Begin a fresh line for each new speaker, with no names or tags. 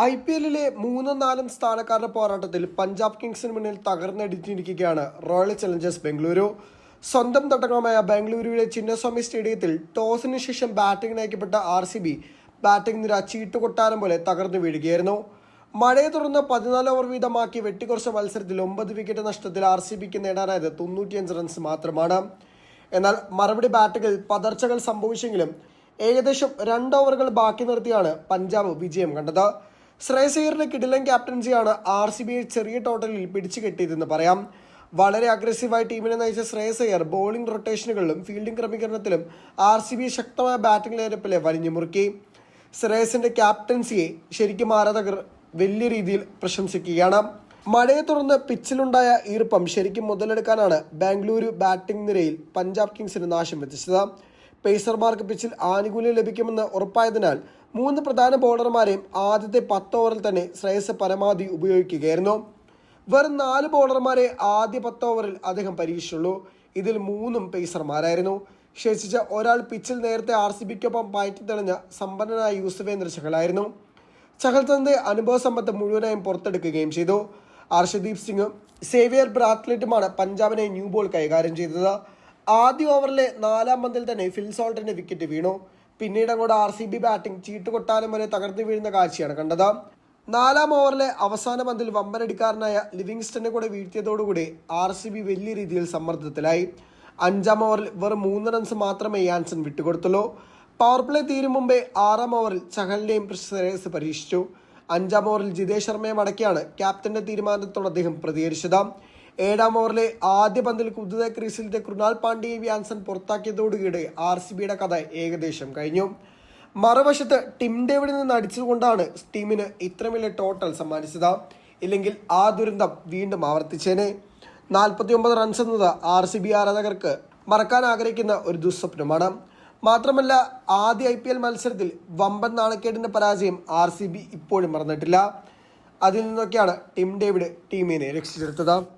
I P എല്ലിലെ മൂന്നും നാലും സ്ഥാനക്കാരുടെ പോരാട്ടത്തിൽ പഞ്ചാബ് കിങ്സിന് മുന്നിൽ തകർന്നെടുത്തിരിക്കുകയാണ് റോയൽ ചലഞ്ചേഴ്സ് ബംഗളൂരു. സ്വന്തം തട്ടകമായ ബംഗളൂരുവിലെ ചിന്നസ്വാമി സ്റ്റേഡിയത്തിൽ ടോസിന് ശേഷം ബാറ്റിംഗിന് അയക്കപ്പെട്ട ആർ സി ബി ബാറ്റിംഗ് നിര ചീട്ടുകൊട്ടാരം പോലെ തകർന്നു വീഴുകയായിരുന്നു. മഴയെ തുടർന്ന് പതിനാല് ഓവർ വീതമാക്കി വെട്ടിക്കുറച്ച മത്സരത്തിൽ ഒമ്പത് വിക്കറ്റ് നഷ്ടത്തിൽ ആർ സി ബിക്ക് നേടാനായത് തൊണ്ണൂറ്റിയഞ്ച് റൺസ് മാത്രമാണ്. എന്നാൽ മറുപടി ബാറ്റുകൾ പതർച്ചകൾ സംഭവിച്ചെങ്കിലും ഏകദേശം രണ്ട് ഓവറുകൾ ബാക്കി നിർത്തിയാണ് പഞ്ചാബ് വിജയം കണ്ടത്. ശ്രേയസ് അയ്യറിന്റെ കിടിലൻ ക്യാപ്റ്റൻസിയാണ് ആർ സി ബിയെ ചെറിയ ടോട്ടലിൽ പിടിച്ചു കെട്ടിയതെന്ന് പറയാം. വളരെ അഗ്രസീവായി ടീമിനെ നയിച്ച ശ്രേയസ് അയ്യർ ബോളിംഗ് റൊട്ടേഷനുകളിലും ഫീൽഡിംഗ് ക്രമീകരണത്തിലും ആർ സി ബി ശക്തമായ ബാറ്റിംഗ് ലൈനപ്പിലെ വലിഞ്ഞു മുറുക്കി. ശ്രേയസിന്റെ ക്യാപ്റ്റൻസിയെ ശരിക്കും ആരാധകർ വലിയ രീതിയിൽ പ്രശംസിക്കുകയാണ്. മഴയെ തുടർന്ന് പിച്ചിലുണ്ടായ ഈർപ്പം ശരിക്കും മുതലെടുക്കാനാണ് ബാംഗ്ലൂരു ബാറ്റിംഗ് നിരയിൽ പഞ്ചാബ് കിങ്സിന് നാശം എത്തിച്ചത് പേസർമാർക്ക് പിച്ചിൽ ആനുകൂല്യം ലഭിക്കുമെന്ന് ഉറപ്പായതിനാൽ മൂന്ന് പ്രധാന ബോളർമാരെയും ആദ്യത്തെ പത്ത് ഓവറിൽ തന്നെ ശ്രേയസ് പരമാവധി ഉപയോഗിക്കുകയായിരുന്നു. വെറും നാല് ബോളർമാരെ ആദ്യ പത്ത് ഓവറിൽ അദ്ദേഹം പരീക്ഷിച്ചുള്ളൂ. ഇതിൽ മൂന്നും പേസർമാരായിരുന്നു. ശേഷിച്ച ഒരാൾ പിച്ചിൽ നേരത്തെ ആർ സി ബിക്കൊപ്പം പയറ്റി തെളിഞ്ഞ സമ്പന്നനായ യൂസുഫേന്ദ്ര ചഹലായിരുന്നു. ചഹൽ തന്റെ അനുഭവ സമ്പത്ത് മുഴുവനായും പുറത്തെടുക്കുകയും ചെയ്തു. അർഷദീപ് സിംഗും സേവിയർ ബ്രാത്ലിറ്റുമാണ് പഞ്ചാബിനെ ന്യൂ ബോൾ കൈകാര്യം ചെയ്തത്. ആദ്യ ഓവറിലെ നാലാം പന്തിൽ തന്നെ ഫിൽസോൾട്ടിന്റെ വിക്കറ്റ് വീണു. പിന്നീട് അങ്ങോട്ട് ആർ സി ബി ബാറ്റിംഗ് ചീട്ട് ചീട്ടുകൊട്ടാരം വരെ തകർന്നു വീഴുന്ന കാഴ്ചയാണ് കണ്ടത്. നാലാം ഓവറിലെ അവസാന പന്തിൽ വമ്പനടിക്കാരനായ ലിവിങ്സ്റ്റനെ കൂടെ വീഴ്ത്തിയതോടുകൂടി ആർ സി ബി വലിയ രീതിയിൽ സമ്മർദ്ദത്തിലായി. അഞ്ചാം ഓവറിൽ വെറും മൂന്ന് റൺസ് മാത്രമേ യാൻസൺ വിട്ടുകൊടുത്തുള്ളൂ. പവർ പ്ലേ തീരും മുമ്പേ ആറാം ഓവറിൽ ചഹലിനെയും ശ്രേയസ് പരീക്ഷിച്ചു. അഞ്ചാം ഓവറിൽ ജിതേഷ് ശർമ്മയെ മടക്കിയാണ് ക്യാപ്റ്റന്റെ തീരുമാനത്തോട് അദ്ദേഹം പ്രതികരിച്ചത്. ഏഴാം ഓവറിലെ ആദ്യ പന്തിൽ കുതിര ക്രീസിലത്തെ കൃണാൽ പാണ്ഡ്യ വ്യാൻസൺ പുറത്താക്കിയതോടുകൂടി ആർ സി ബിയുടെ കഥ ഏകദേശം കഴിഞ്ഞു. മറുവശത്ത് ടിം ഡേവിഡിൽ നിന്ന് അടിച്ചുകൊണ്ടാണ് ടീമിന് ഇത്ര ടോട്ടൽ സമ്മാനിച്ചത്. ഇല്ലെങ്കിൽ ആ ദുരന്തം വീണ്ടും ആവർത്തിച്ചേനെ. നാൽപ്പത്തി ഒമ്പത് റൺസ് എന്നത് ആർ സി ബി ആരാധകർക്ക് മറക്കാൻ ആഗ്രഹിക്കുന്ന ഒരു ദുസ്വപ്നമാണ്. മാത്രമല്ല ആദ്യ ഐ പി എൽ മത്സരത്തിൽ വമ്പൻ നാണക്കേടിന്റെ പരാജയം ആർ സി ബി ഇപ്പോഴും മറന്നിട്ടില്ല. അതിൽ നിന്നൊക്കെയാണ് ടിം ഡേവിഡ് ടീമിനെ രക്ഷിച്ചെടുത്തത്.